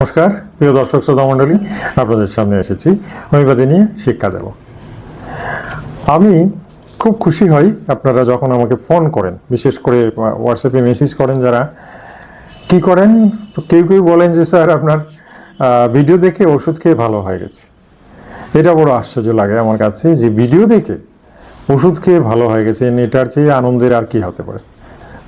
নমস্কার, প্রিয় দর্শক শ্রোতা মণ্ডলী, আপনাদের সামনে এসেছি। হোমিওপ্যাথি নিয়ে শিক্ষা দেব। আমি খুব খুশি হই আপনারা যখন আমাকে ফোন করেন, বিশেষ করে হোয়াটসঅ্যাপে মেসেজ করেন যারা। কি করেন? কেউ কেউ বলেন যে, স্যার, আপনার ভিডিও দেখে ওষুধ খেয়ে ভালো হয়ে গেছে। এটা বড় আশ্চর্য লাগে আমার কাছে যে ভিডিও দেখে ওষুধ খেয়ে ভালো হয়ে গেছে এটার চেয়ে আনন্দের আর কি হতে পারে?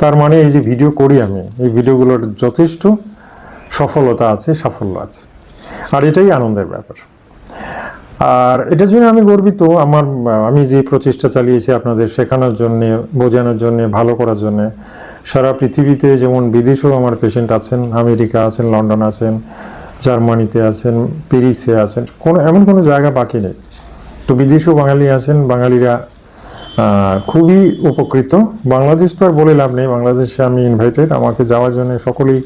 তার মানে এই যে ভিডিও করি আমি, এই ভিডিওগুলোর যথেষ্ট সফলতা আছে, সাফল্য আছে। আর এটাই আনন্দের ব্যাপার। আর এটার জন্য আমি গর্বিত, আমার, আমি যে প্রচেষ্টা চালিয়েছি আপনাদের শেখানোর জন্যে, বোঝানোর জন্যে, ভালো করার জন্যে, সারা পৃথিবীতে যেমন বিদেশেও আমার পেশেন্ট আছেন, আমেরিকা আছেন, লন্ডন আছেন, জার্মানিতে আছেন প্যারিসে আছেন, কোনো, এমন কোনো জায়গা বাকি নেই। তো বিদেশেও বাঙালি আছেন, বাঙালিরা খুবই উপকৃত। বাংলাদেশ তো আর বলে লাভ নেই, বাংলাদেশে আমি ইনভাইটেড আমাকে যাওয়ার জন্য সকলেই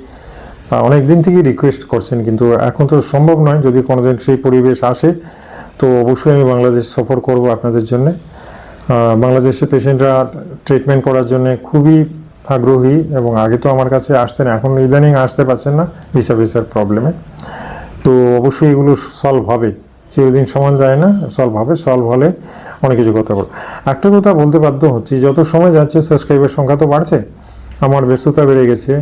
অনেক দিন থেকেই রিকোয়েস্ট করছেন, কিন্তু এখন তো সম্ভব নয়। যদি কোনোদিন সেই পরিবেশ আসে, তো অবশ্যই আমি বাংলাদেশ সফর করব আপনাদের জন্য। বাংলাদেশে পেশেন্টরা ট্রিটমেন্ট করার জন্য খুবই আগ্রহী এবং আগে তো আমার কাছে আসতেন, এখন ইদানিং আসতে পারছেন না ভিসা ভিসার প্রবলেমে তো অবশ্যই এগুলো সলভ হবে। চিরদিন সমান যায় না সলভ হবে সলভ হলে অনেক কিছু কথা বলব একটা কথা বলতে বাধ্য হচ্ছি, যত সময় যাচ্ছে সাবস্ক্রাইবের সংখ্যা তো বাড়ছে। আমার ব্যস্ততা বেড়ে গেছে।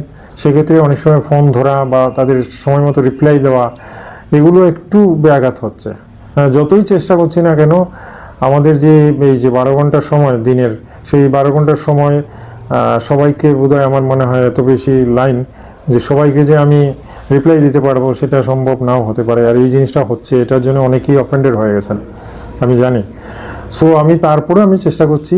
সেক্ষেত্রে অনেক সময় ফোন ধরা বা তাদের সময় মতো রিপ্লাই দেওয়া, এগুলো একটু ব্যাঘাত হচ্ছে। যতই চেষ্টা করছি না কেন, আমাদের যে এই যে বারো ঘণ্টার সময় দিনের, সেই বারো ঘণ্টার সময় সবাইকে বোধহয় আমার মনে হয় এত বেশি লাইন যে সবাইকে যে আমি রিপ্লাই দিতে পারব সেটা সম্ভব নাও হতে পারে। আর এই জিনিসটা হচ্ছে, এটার জন্য অনেকেই অফেন্ডেড হয়ে গেছেন, আমি জানি। সো আমি তারপরে আমি চেষ্টা করছি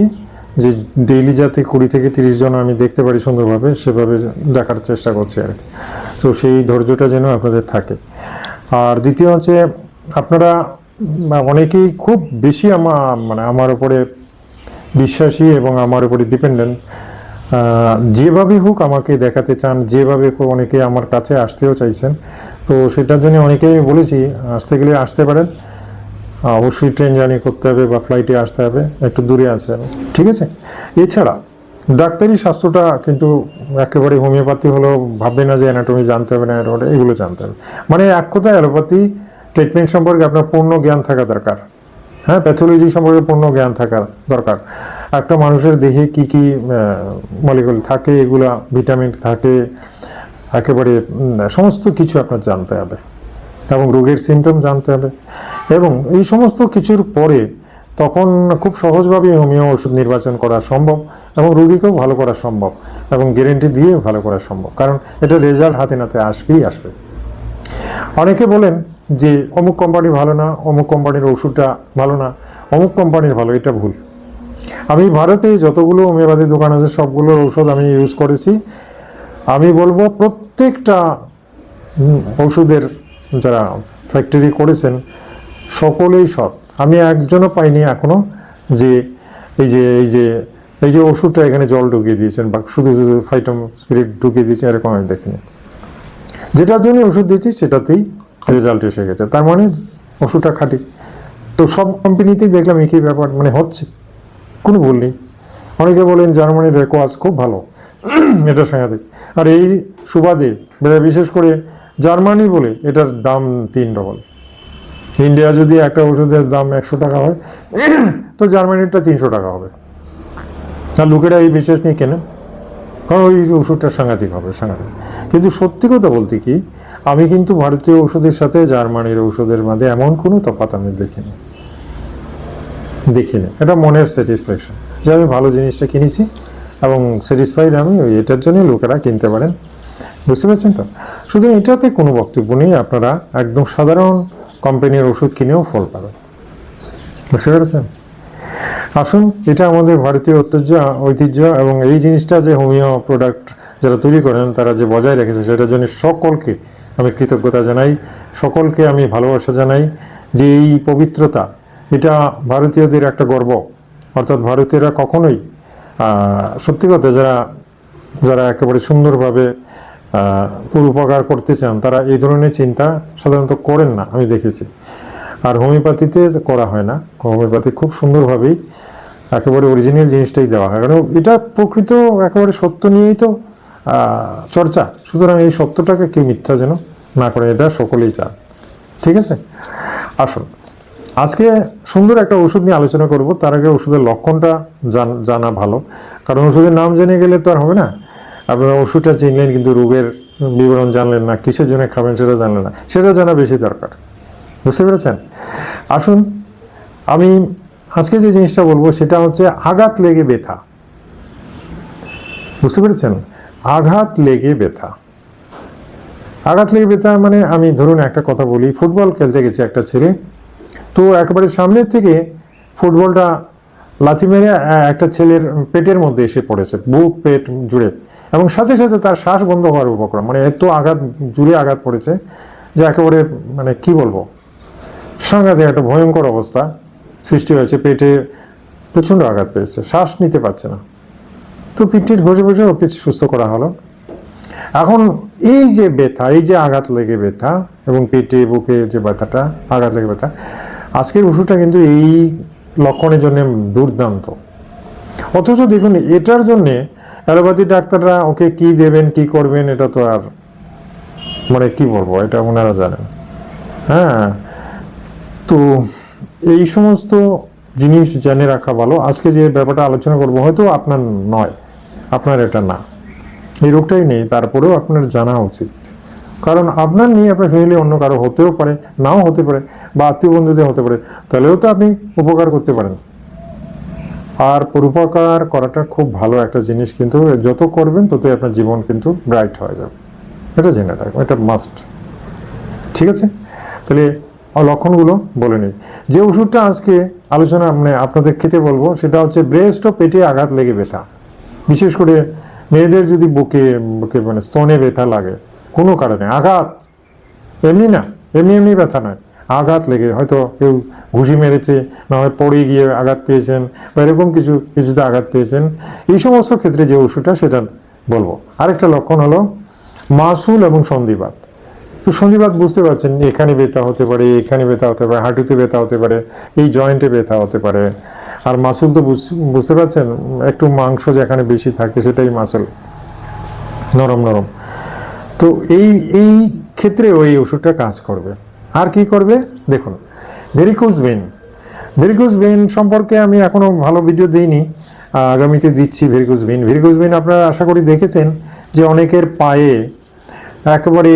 যে ডেইলি যাতে কুড়ি থেকে তিরিশ জন আমি দেখতে পারি সুন্দরভাবে, সেভাবে দেখার চেষ্টা করছি আর কি। তো সেই ধৈর্যটা যেন আপনাদের থাকে। আর দ্বিতীয় হচ্ছে, আপনারা অনেকেই খুব বেশি আমার মানে আমার উপরে বিশ্বাসী এবং আমার উপরে ডিপেন্ডেন্ট যেভাবে হোক আমাকে দেখাতে চান, যেভাবে হোক অনেকে আমার কাছে আসতেও চাইছেন। তো সেটার জন্য অনেকেই বলেছি, আসতে গেলে আসতে পারেন। অবশ্যই ট্রেন জার্নি করতে হবে বা ফ্লাইটে আসতে হবে, একটু দূরে আছে। ঠিক আছে? এছাড়া, ডাক্তারি স্বাস্থ্যটা কিন্তু একেবারে হোমিওপ্যাথি হলো ভাববে না যে অ্যানাটমি জানতে হবে না, এগুলো জানতে হবে। মানে এক কথায় অ্যালোপ্যাথি ট্রিটমেন্ট সম্পর্কে আপনার পূর্ণ জ্ঞান থাকা দরকার। হ্যাঁ প্যাথোলজি সম্পর্কে পূর্ণ জ্ঞান থাকা দরকার। একটা মানুষের দেহে কি কি মলিকুল থাকে, এগুলা ভিটামিন থাকে, একেবারে সমস্ত কিছু আপনার জানতে হবে। এবং রোগের সিমটম জানতে হবে। এবং এই সমস্ত কিছুর পরে তখন খুব সহজভাবে হোমিও ওষুধ নির্বাচন করা সম্ভব এবং রোগীকেও ভালো করা সম্ভব এবং গ্যারেন্টি দিয়ে ভালো করা সম্ভব। কারণ এটা রেজাল্ট হাতে নাতে আসবেই আসবে। অনেকে বলেন যে অমুক কোম্পানি ভালো না, অমুক কোম্পানির ওষুধটা ভালো না, অমুক কোম্পানির ভালো, এটা ভুল। আমি ভারতে যতগুলো হোমিওপ্যাথি দোকান আছে, সবগুলোর ঔষধ আমি ইউজ করেছি। আমি বলব প্রত্যেকটা ওষুধের যারা ফ্যাক্টরি করেছেন, সকলেই সৎ। আমি একজনও পাইনি এখনও যে এই যে এই যে এই যে ওষুধটা এখানে জল ঢুকিয়ে দিয়েছেন বা শুধু শুধু ফাইটম স্পিরিট ঢুকিয়ে দিয়েছেন এরকম আমি দেখিনি। যেটার জন্য ওষুধ দিয়েছি, সেটাতেই রেজাল্ট এসে গেছে। তার মানে ওষুধটা খাঁটি। তো সব কোম্পানিতেই দেখলাম একই ব্যাপার মানে হচ্ছে। কোনো ভুল নেই। অনেকে বলেন জার্মানির রেকোয়াজ খুব ভালো। এটা সাংঘাতিক আর এই সুবাদে, বিশেষ করে জার্মানি বলে, এটার দাম তিন ডবল ইন্ডিয়া যদি একটা ওষুধের দাম একশো টাকা হয়, তো জার্মানিটা তিনশো টাকা হবে। আর লোকেরা এই বিশেষ নিয়ে কেনে। কারণ ওই ওষুধটা সাংঘাতিক হবে, সাংঘাতিক। কিন্তু সত্যি কথা বলতে কি, আমি কিন্তু ভারতীয় ওষুধের সাথে জার্মানির ওষুধের মধ্যে এমন কোনো তফাত আমি দেখিনি। দেখিনি। এটা মনের স্যাটিসফ্যাকশন যে আমি ভালো জিনিসটা কিনেছি, এবং স্যাটিসফাইড আমি, ওই এটার জন্যই লোকেরা কিনতে পারেন। বুঝতে পারছেন তো? শুধু এটাতে কোনো বক্তব্য নেই, আপনারা একদম সাধারণ কোম্পানির ওষুধ কিনেও ফল পাবেন। বুঝতে পেরেছেন? আসুন, এটা আমাদের ভারতীয় ঐতিহ্য ঐতিহ্য এবং এই জিনিসটা যে হোমিও প্রোডাক্ট যারা তৈরি করেন, তারা যে বজায় রেখেছে, সেটার জন্য সকলকে আমি কৃতজ্ঞতা জানাই, সকলকে আমি ভালোবাসা জানাই যে এই পবিত্রতা, এটা ভারতীয়দের একটা গর্ব। অর্থাৎ ভারতীয়রা কখনোই সত্যি কথা, যারা যারা একেবারে সুন্দরভাবে উপকার করতে চান, তারা এই ধরনের চিন্তা সাধারণত করেন না, আমি দেখেছি। আর হোমিওপ্যাথিতে করা হয় না। হোমিওপ্যাথি খুব সুন্দরভাবেই একেবারে অরিজিনাল জিনিসটাই দেওয়া হয়। কারণ এটা প্রকৃত একেবারে সত্য নিয়েই তো চর্চা। সুতরাং এই সত্যটাকে কেউ মিথ্যা যেন না করে, এটা সকলেই চান ঠিক আছে? আসুন। আজকে সুন্দর একটা ওষুধ নিয়ে আলোচনা করব। তার আগে ওষুধের লক্ষণটা জান- জানা ভালো। কারণ ওষুধের নাম জেনে গেলে তো আর হবে না। আপনারা ওষুধটা চিনলেন কিন্তু রোগের বিবরণ জানলেন না কিসের জন্য খাবেন সেটা জানলেন না। সেটা জানা বেশি দরকার। বুঝতে পেরেছেন? আসুন, আমি আজকে যে জিনিসটা বলব সেটা হচ্ছে আঘাত লেগে ব্যথা। বুঝতে পেরেছেন? আঘাত লেগে ব্যথা। আঘাত লেগে ব্যথা মানে আমি ধরুন একটা কথা বলি, ফুটবল খেলতে গেছে একটা ছেলে, তো একেবারে সামনের থেকে ফুটবলটা লাথি মেরে একটা ছেলের পেটের মধ্যে এসে পড়েছে, বুক, পেট জুড়ে। এবং সাথে সাথে তার শ্বাস বন্ধ হওয়ার উপক্রম মানে এত আঘাত, জুড়ে আঘাত পড়েছে, যে একেবারে মানে কি বলব? সাংঘাতিক একটা ভয়ঙ্কর অবস্থা সৃষ্টি হয়েছে, পেটে প্রচণ্ড আঘাত পেয়েছে, শ্বাস নিতে পারছে না। তো পিঠটির ঘষে বসে ওকে সুস্থ করা হলো। এখন এই যে ব্যথা, এই যে আঘাত লেগে ব্যথা এবং পেটে, বুকে যে ব্যথাটা, আঘাত লেগে ব্যথা, আজকের ওষুধটা কিন্তু এই লক্ষণের জন্য দুর্দান্ত। অথচ দেখুন, এটার জন্যে অ্যালোপ্যাথি ডাক্তাররা ওকে কি দেবেন, কি করবেন, এটা তো আর মানে কি বলব, এটা ওনারা জানেন। হ্যাঁ তো এই সমস্ত জিনিস জেনে রাখা ভালো। আজকে যে ব্যাপারটা আলোচনা করব, হয়তো আপনার নয়, আপনার এটা না। এই রোগটাই নেই, তারপরেও আপনার জানা উচিত। কারণ আপনার নিয়ে আপনার ফ্যামিলি অন্য কারও হতেও পারে, নাও হতে পারে, বা আত্মীয় বন্ধুদের হতে পারে। তাহলেও তো আপনি উপকার করতে পারেন। আর পরোপকার করাটা খুব ভালো একটা জিনিস, কিন্তু যত করবেন ততই আপনার জীবন কিন্তু ব্রাইট হয়ে যাবে। এটা জেনে রাখবেন, এটা মাস্ট ঠিক আছে? তাহলে লক্ষণগুলো বলে নিই। যে ওষুধটা আজকে আলোচনা মানে আপনাদের খেতে বলব, সেটা হচ্ছে ব্রেস্ট ও পেটে আঘাত লেগে ব্যথা। বিশেষ করে মেয়েদের যদি বুকে বুকে মানে স্তনে ব্যথা লাগে, কোনো কারণে, আঘাত। এমনি না, এমনি এমনি ব্যথা নয়। আঘাত লেগে, হয়তো কেউ ঘুষি মেরেছে, না হয় পড়ে গিয়ে আঘাত পেয়েছেন বা এরকম কিছু কিছুতে আঘাত পেয়েছেন, এই সমস্ত ক্ষেত্রে যে ওষুধটা সেটা বলব। আরেকটা লক্ষণ হলো মাসুল এবং সন্ধিবাদ তো সন্ধিবাদ বুঝতে পারছেন, এখানে ব্যথা হতে পারে, এখানে ব্যথা হতে পারে, হাঁটুতে ব্যথা হতে পারে, এই জয়েন্টে ব্যথা হতে পারে। আর মাসুল তো বুঝ- বুঝতে পারছেন, একটু মাংস যেখানে বেশি থাকে সেটাই মাসুল। নরম নরম। তো এই এই ক্ষেত্রে ওই ওষুধটা কাজ করবে। আর কি করবে? দেখুন ভেরিকোজ ভেন ভেরিকুজ ভেন সম্পর্কে আমি এখনও ভালো ভিডিও দিইনি। আগামীতে দিচ্ছি ভেরিকুজ ভেন ভেরিকুজ ভেন আপনারা আশা করি দেখেছেন যে অনেকের পায়ে একেবারে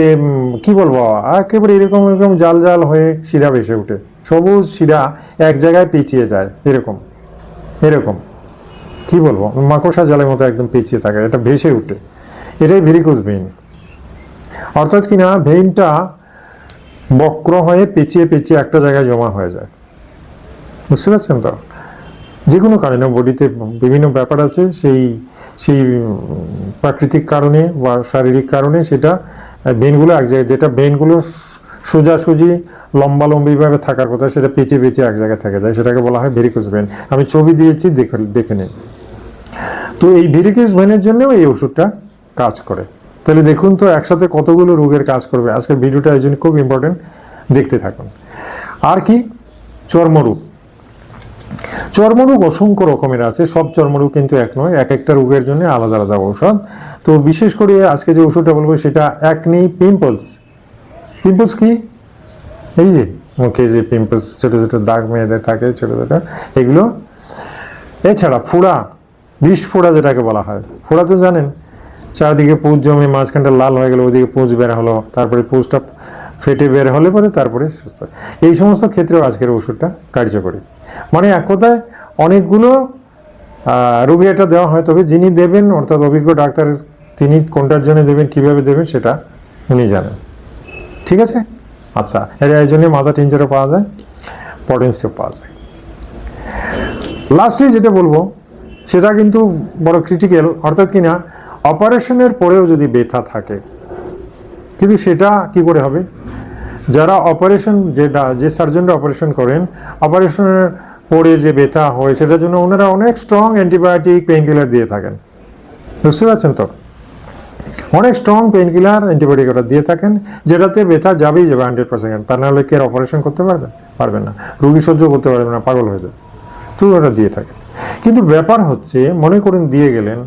কি বলব, একেবারে এরকম এরকম জাল জাল হয়ে শিরা ভেসে ওঠে। সবুজ শিরা এক জায়গায় পিছিয়ে যায়, এরকম এরকম। কি বলব, মাকড়সা জালের মতো একদম পিছিয়ে থাকে, এটা ভেসে ওঠে। এটাই ভেরিকোজ ভেইন অর্থাৎ কিনা ভেইনটা বক্র হয়ে পেঁচিয়ে পেঁচিয়ে একটা জায়গায় জমা হয়ে যায়। বুঝতে পারছেন তো? যে কোনো কারণে বডিতে বিভিন্ন ব্যাপার আছে, সেই সেই প্রাকৃতিক কারণে বা শারীরিক কারণে সেটা ভেনগুলো এক জায়গায়, যেটা ভেনগুলো সোজাসুজি লম্বা লম্বিভাবে থাকার কথা, সেটা পেঁচিয়ে পেঁচিয়ে এক জায়গায় থেকে যায়। সেটাকে বলা হয় ভেরিকোজ ভেন আমি ছবি দিয়েছি, দেখে দেখে নিন। তো এই ভেরিকোজ ভেনের জন্যও এই ওষুধটা কাজ করে। তাহলে দেখুন তো একসাথে কতগুলো রোগের কাজ করবে। আজকের ভিডিওটা এই জন্য খুব ইম্পর্টেন্ট দেখতে থাকুন। আর কি? চর্মরোগ। চর্মরোগ অসংখ্য রকমের আছে, সব চর্মরোগ কিন্তু এক নয়, এক একটা রোগের জন্য আলাদা আলাদা ঔষধ। তো বিশেষ করে আজকে যে ওষুধটা বলব সেটা একনি পিম্পলস পিম্পলস কি? এই যে, মুখে যে পিম্পলস ছোটো ছোটো দাগ মেয়েদের থাকে, ছোটো ছোটো, এগুলো। এছাড়া ফোড়া, বিষ ফোড়া যেটাকে বলা হয়। ফোড়া তো জানেন চারদিকে পুঁজ জমে মাঝখানটা লাল হয়ে গেল, ওইদিকে পুঁজ বের হলো, তারপরে পুঁজটা ফেটে বের হলে পরে তারপরে সুস্থ এই সমস্ত ক্ষেত্রেও আজকের ওষুধটা কার্যকরী। মানে এক কথায় অনেকগুলো রোগী এটা দেওয়া হয়, তবে যিনি দেবেন, অর্থাৎ অভিজ্ঞ ডাক্তার, তিনি কোনটার জন্য দেবেন, কীভাবে দেবেন, সেটা উনি জানেন। ঠিক আছে? আচ্ছা এর এই জন্য মাথা টিনচারও পাওয়া যায়, পটেন্সিও পাওয়া যায়। লাস্টলি যেটা বলব, সেটা কিন্তু বড় ক্রিটিক্যাল অর্থাৎ কিনা অপারেশনের পরেও যদি ব্যথা থাকে, কিন্তু সেটা কি করে হবে? যারা অপারেশন যেটা, যে সার্জনরা অপারেশন করেন, অপারেশনের পরে যে ব্যথা হয়, সেটার জন্য ওনারা অনেক স্ট্রং অ্যান্টিবায়োটিক পেইন কিলার দিয়ে থাকেন। বুঝতে পারছেন তো? অনেক স্ট্রং পেইন কিলার অ্যান্টিবায়োটিক ওরা দিয়ে থাকেন, যেটাতে ব্যথা যাবেই যাবে হান্ড্রেড পার্সেন্ট তা নাহলে কি আর অপারেশন করতে পারবে? পারবে না। রুগী সহ্য করতে পারবে না, পাগল হয়ে যাবে। তো ওরা দিয়ে থাকে কিন্তু ব্যাপার হচ্ছে, মনে করেন দিয়ে গেলেন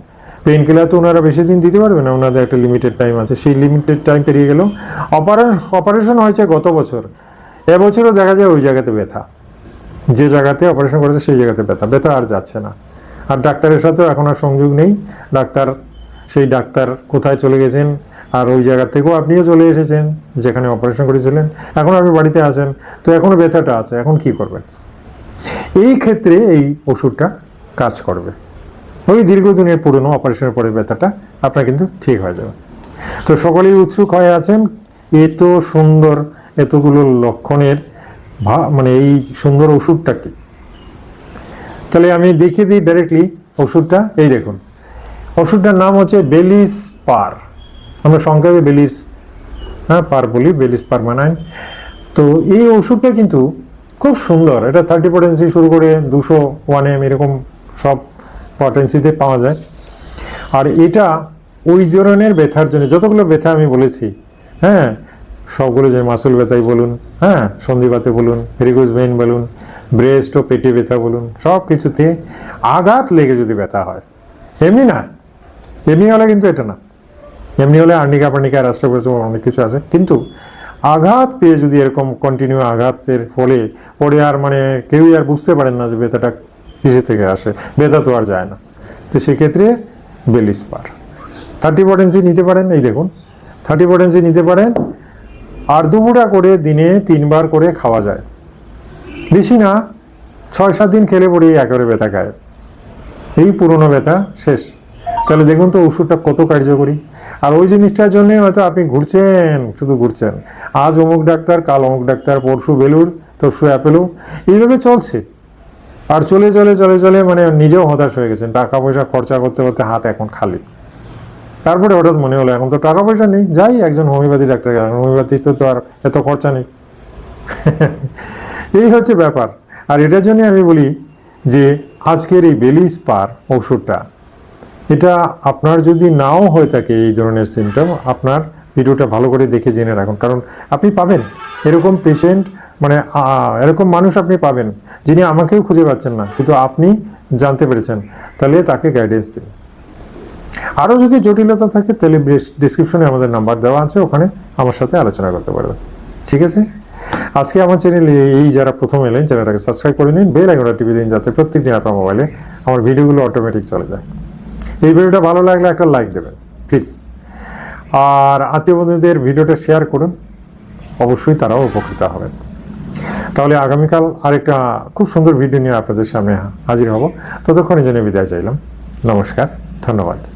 পেন কিলার তো ওনারা বেশি দিন দিতে পারবে না, ওনাদের একটা লিমিটেড টাইম আছে। সেই লিমিটেড টাইম পেরিয়ে গেল অপারেশন অপারেশন হয়েছে গত বছর। এবছরও দেখা যায় ওই জায়গাতে ব্যথা। যে জায়গাতে অপারেশন করেছে সেই জায়গাতে ব্যথা। ব্যথা আর যাচ্ছে না। আর ডাক্তারের সাথেও এখন আর সংযোগ নেই। ডাক্তার, সেই ডাক্তার কোথায় চলে গেছেন আর ওই জায়গা থেকেও আপনিও চলে এসেছেন, যেখানে অপারেশন করেছিলেন, এখন আপনি বাড়িতে আছেন। তো এখনও ব্যথাটা আছে, এখন কি করবেন? এই ক্ষেত্রে এই ওষুধটা কাজ করবে। ওই দীর্ঘদিনের পুরনো অপারেশনের পরে ব্যথাটা আপনার কিন্তু ঠিক হয়ে যাবে। তো সকলেই উৎসুক হয়ে আছেন, এত সুন্দর এতগুলো লক্ষণের ভা- মানে এই সুন্দর ওষুধটা কি? তাহলে আমি দেখিয়ে দিই ডাইরেক্টলি ওষুধটা, এই দেখুন। ওষুধটার নাম হচ্ছে বেলিস পার। আমরা সংক্ষেপে বেলিস হ্যাঁ পার বলি, বেলিস পারমানাইন তো এই ওষুধটা কিন্তু খুব সুন্দর, এটা থার্টি পটেন্সি শুরু করে দুশো ওয়ান এম এরকম সব পটেন্সিতে পাওয়া যায়। আর এটা ওই ধরনের ব্যথার জন্য, যতগুলো ব্যথা আমি বলেছি হ্যাঁ সবগুলো যে মাসুল ব্যথাই বলুন হ্যাঁ সন্ধিবাতে বলুন ভেরিগোজ ভেইন বলুন ব্রেস্ট ও পেটে ব্যথা বলুন সব কিছুতে আঘাত লেগে যদি ব্যথা হয়, এমনি না, এমনি হলে কিন্তু এটা না। এমনি হলে আর্নিকা পার্নিকা রাষ্ট্রপ্রচ অনেক কিছু আছে। কিন্তু আঘাত পেয়ে যদি এরকম কন্টিনিউ আঘাতের ফলে, পরে আর মানে কেউই আর বুঝতে পারেন না যে ব্যথাটা কিসে থেকে আসে ব্যথা তো আর যায় না। তো সেক্ষেত্রে বেলিস পার। থার্টি পটেন্সি নিতে পারেন, এই দেখুন। থার্টি পটেন্সি নিতে পারেন, আর দুপুরা করে দিনে তিনবার করে খাওয়া যায়। বেশি না, ছয় সাত দিন খেলে পরেই একেবারে ব্যথা খায়। এই পুরনো ব্যথা শেষ। তাহলে দেখুন তো ওষুধটা কত কার্যকরী। আর ওই জিনিসটার জন্য হয়তো আপনি ঘুরছেন, শুধু ঘুরছেন। আজ অমুক ডাক্তার, কাল অমুক ডাক্তার, পরশু বেলুর তরশু অ্যাপেলো এইভাবে চলছে। আর চলে চলে চলে চলে মানে নিজেও হতাশ হয়ে গেছেন। টাকা পয়সা খরচা করতে করতে হাত এখন খালি। তারপরে হঠাৎ মনে হলো, এখন তো টাকা পয়সা নেই, যাই একজন হোমিওপ্যাথি ডাক্তার হোমিওপ্যাথি তো তো আর এত খরচা নেই। এই হচ্ছে ব্যাপার। আর এটার জন্য আমি বলি যে, আজকের এই বেলিস পার ওষুধটা, এটা আপনার যদি নাও হয়ে থাকে এই ধরনের সিমটম আপনার ভিডিওটা ভালো করে দেখে জেনে রাখুন। কারণ আপনি পাবেন। এরকম পেশেন্ট মানে এরকম মানুষ আপনি পাবেন যিনি আমাকেও খুঁজে পাচ্ছেন না, কিন্তু আপনি জানতে পেরেছেন। তাহলে তাকে গাইডেন্স দিন। আরও যদি জটিলতা থাকে, তাহলে ডিসক্রিপশনে আমাদের নাম্বার দেওয়া আছে, ওখানে আমার সাথে আলোচনা করতে পারবেন। ঠিক আছে? আজকে আমার চ্যানেলে এই যারা প্রথম এলেন, চ্যানেলটাকে সাবস্ক্রাইব করে নিন বেল আইকনটা টিপে দিন, যাতে প্রত্যেকদিন আপনার মোবাইলে আমার ভিডিওগুলো অটোমেটিক চলে যায়। এই ভিডিওটা ভালো লাগলে একটা লাইক দেবেন প্লিজ আর আত্মীয় বন্ধুদের ভিডিওটা শেয়ার করুন, অবশ্যই তারাও উপকৃত হবেন। তাহলে আগামীকাল আরেকটা খুব সুন্দর ভিডিও নিয়ে আপনাদের সামনে হাজির হব। ততক্ষণে জন্য বিদায় চাইলাম। নমস্কার, ধন্যবাদ।